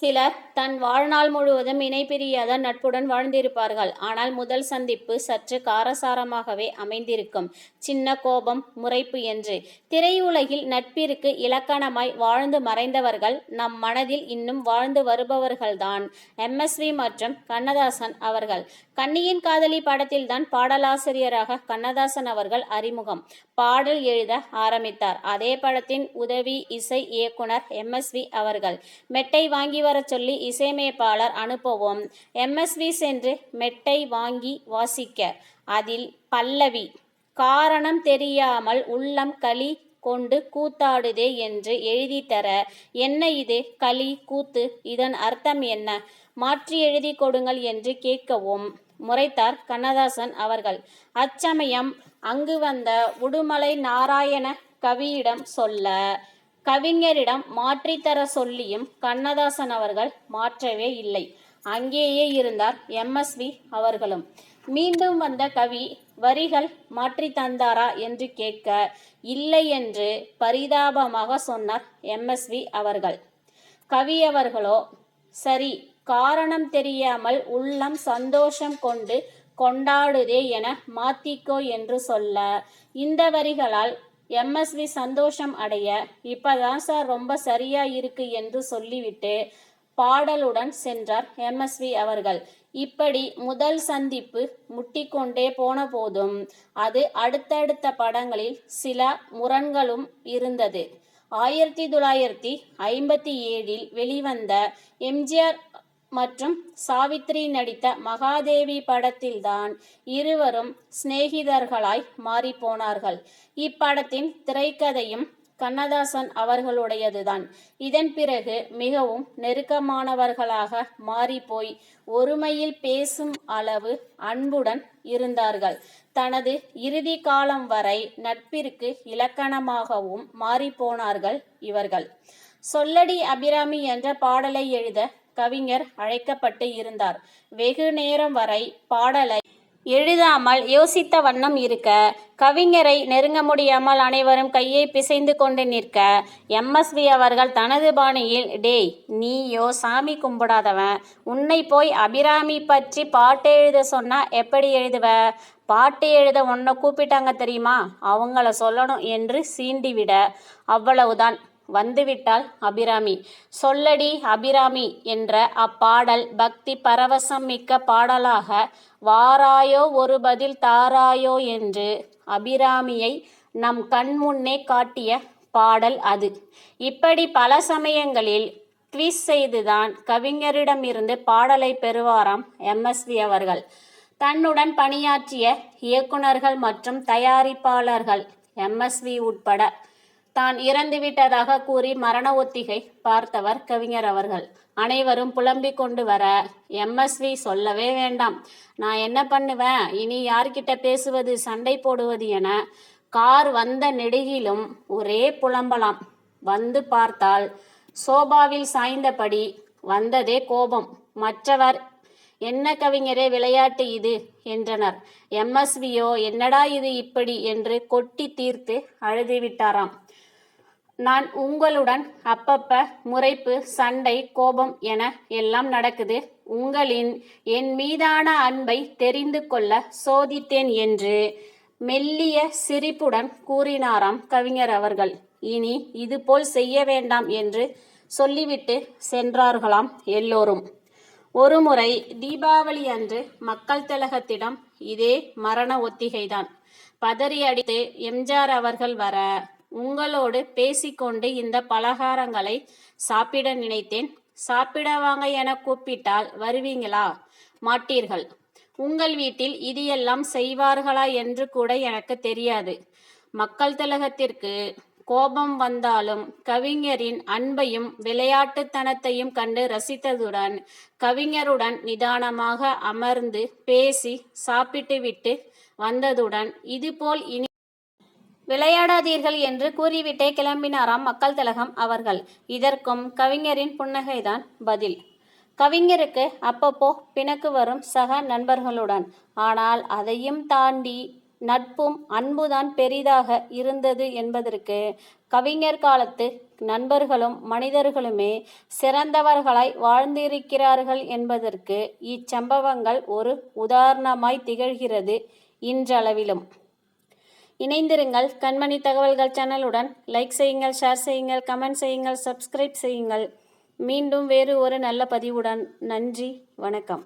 சிலர் தன் வாழ்நாள் முழுவதும் இணைபிரியாத நட்புடன் வாழ்ந்திருப்பார்கள். ஆனால் முதல் சந்திப்பு சற்று காரசாரமாகவே அமைந்திருக்கும். சின்ன கோபம் முறைப்பு என்று. திரையுலகில் நட்பிற்கு இலக்கணமாய் வாழ்ந்து மறைந்தவர்கள் நம் மனதில் இன்னும் வாழ்ந்து வருபவர்கள்தான் எம்எஸ்வி மற்றும் கண்ணதாசன் அவர்கள். கண்ணியின் காதலி படத்தில்தான் பாடலாசிரியராக கண்ணதாசன் அவர்கள் அறிமுகம். பாடல் எழுத ஆரம்பித்தார். அதே படத்தின் உதவி இசை இயக்குனர் எம்எஸ்வி அவர்கள். மெட்டை வாங்கி வரச் சொல்லி இசையமைப்பாளர் அனுப்பவும். எம்எஸ்வி சென்று மெட்டை வாங்கி வாசிக்க, அதில் பல்லவி காரணம் தெரியாமல் உள்ளம் களி கொண்டு கூத்தாடுதே என்று எழுதித்தர என்ன இது? களி கூத்து இதன் அர்த்தம் என்ன? மாற்றி எழுதிக் கொடுங்கள் என்று கேட்கவும். முறைத்தார் கண்ணதாசன் அவர்கள். அச்சமயம் அங்கு வந்த உடுமலை நாராயண கவியிடம் சொல்ல கவிஞரிடம் மாற்றித்தர சொல்லியும் கண்ணதாசன் அவர்கள் மாற்றவே இல்லை. அங்கேயே இருந்தார் எம்எஸ்வி அவர்களும். மீண்டும் வந்த கவி வரிகள் மாற்றி தந்தாரா? என்று கேட்க இல்லை என்று பரிதாபமாக சொன்னார் எம்எஸ்வி அவர்கள். கவி அவர்கள். கவியவர்களோ சரி காரணம் தெரியாமல் உள்ளம் சந்தோஷம் கொண்டு கொண்டாடுதே என மாத்திக்கோ என்று சொல்ல இந்த வரிகளால் எம்எஸ்வி சந்தோஷம் அடைய இப்பதான் சார் ரொம்ப சரியா இருக்கு என்று சொல்லிவிட்டு பாடலுடன் சென்றார் எம்எஸ்வி அவர்கள். இப்படி முதல் சந்திப்பு முட்டிக்கொண்டே போனபோதும் அது அடுத்தடுத்த படங்களில் சில முரண்களும் இருந்தது. ஆயிரத்தி தொள்ளாயிரத்தி ஐம்பத்தி ஏழில் வெளிவந்த எம்ஜிஆர் மற்றும் சாவித்திரி நடித்த மகாதேவி படத்தில்தான் இருவரும் சிநேகிதர்களாய் மாறிப்போனார்கள். இப்படத்தின் திரைக்கதையும் கண்ணதாசன் அவர்களுடையதுதான். இதன் பிறகு மிகவும் நெருக்கமானவர்களாக மாறிப்போய் ஒருமையில் பேசும் அளவு அன்புடன் இருந்தார்கள். தனது இறுதி காலம் வரை நட்பிற்கு இலக்கணமாகவும் மாறிப்போனார்கள் இவர்கள். சொல்லடி அபிராமி என்ற பாடலை எழுத கவிஞர் அழைக்கப்பட்டு இருந்தார். வெகு நேரம் வரை பாடலை எழுதாமல் யோசித்த வண்ணம் இருக்க கவிஞரை நெருங்க முடியாமல் அனைவரும் கையை பிசைந்து கொண்டு நிற்க எம்எஸ்வி அவர்கள் தனது பாணியில் டேய் நீயோ சாமி கும்பிடாதவன் உன்னை போய் அபிராமி பற்றி பாட்டு எழுத சொன்னா எப்படி எழுதுவ? பாட்டு எழுத உன்னை கூப்பிட்டாங்க தெரியுமா? அவங்கள சொல்லணும் என்று சீண்டிவிட அவ்வளவுதான். வந்துவிட்டாள் அபிராமி. சொல்லடி அபிராமி என்ற அப்பாடல் பக்தி பரவசம் மிக்க பாடலாக வாராயோ ஒரு பதில் தாராயோ என்று அபிராமியை நம் கண் முன்னே காட்டிய பாடல் அது. இப்படி பல சமயங்களில் ட்விஸ்ட் செய்துதான் கவிஞரிடமிருந்து பாடலை பெறுவாராம் எம்எஸ்வி அவர்கள். தன்னுடன் பணியாற்றிய இயக்குனர்கள் மற்றும் தயாரிப்பாளர்கள் எம்எஸ்வி உட்பட தான் இறந்துவிட்டதாக கூறி மரண ஒத்திகை பார்த்தவர் கவிஞர் அவர்கள். அனைவரும் புலம்பிக் கொண்டு வர எம்எஸ்வி சொல்லவே வேண்டாம் நான் என்ன பண்ணுவேன் இனி யார்கிட்ட பேசுவது சண்டை போடுவது என கார் வந்த நெடுகிலும் ஒரே புலம்பலாம். வந்து பார்த்தால் சோபாவில் சாய்ந்தபடி வந்ததே கோபம். மற்றவர் என்ன கவிஞரே விளையாட்டு இது என்றனர். எம்எஸ்வியோ என்னடா இது இப்படி என்று கொட்டி தீர்த்து அழுதுவிட்டாராம். நான் உங்களுடன் அப்பப்ப முறைப்பு சண்டை கோபம் என எல்லாம் நடக்குது. உங்களின் என் மீதான அன்பை தெரிந்து கொள்ள சோதித்தேன் என்று மெல்லிய சிரிப்புடன் கூறினாராம் கவிஞர் அவர்கள். இனி இதுபோல் செய்ய வேண்டாம் என்று சொல்லிவிட்டு சென்றார்களாம் எல்லோரும். ஒருமுறை தீபாவளியன்று மக்கள் திலகத்திடம் இதே மரண ஒத்திகைதான். பதறி அடித்து எம்ஜிஆர் அவர்கள் வர உங்களோடு பேசிக்கொண்டு இந்த பலகாரங்களை சாப்பிட நினைத்தேன். சாப்பிட வாங்க என கூப்பிட்டால் வருவீங்களா மாட்டீர்கள். உங்கள் வீட்டில் இது எல்லாம் செய்வார்களா என்று கூட எனக்கு தெரியாது. மக்கள் திலகத்திற்கு கோபம் வந்தாலும் கவிஞரின் அன்பையும் விளையாட்டுத்தனத்தையும் கண்டு ரசித்ததுடன் கவிஞருடன் நிதானமாக அமர்ந்து பேசி சாப்பிட்டுவிட்டு வந்ததுடன் இதுபோல் இனி விளையாடாதீர்கள் என்று கூறிவிட்டே கிளம்பினாராம் மக்கள் திலகம் அவர்கள். இதற்கும் கவிஞரின் புன்னகைதான் பதில். கவிஞருக்கு அப்பப்போ பிணக்கு வரும் சக நண்பர்களுடன். ஆனால் அதையும் தாண்டி நட்பும் அன்புதான் பெரிதாக இருந்தது என்பதற்கு கவிஞர் காலத்து நண்பர்களும் மனிதர்களுமே சிறந்தவர்களாய் வாழ்ந்திருக்கிறார்கள் என்பதற்கு இச்சம்பவங்கள் ஒரு உதாரணமாய் திகழ்கிறது இன்றளவிலும். இணைந்திருங்கள் கண்மணி தகவல்கள் சேனலுடன். லைக் செய்யுங்கள் ஷேர் செய்யுங்கள் கமெண்ட் செய்யுங்கள் சப்ஸ்கிரைப் செய்யுங்கள். மீண்டும் வேறு ஒரு நல்ல பதிவுடன். நன்றி வணக்கம்.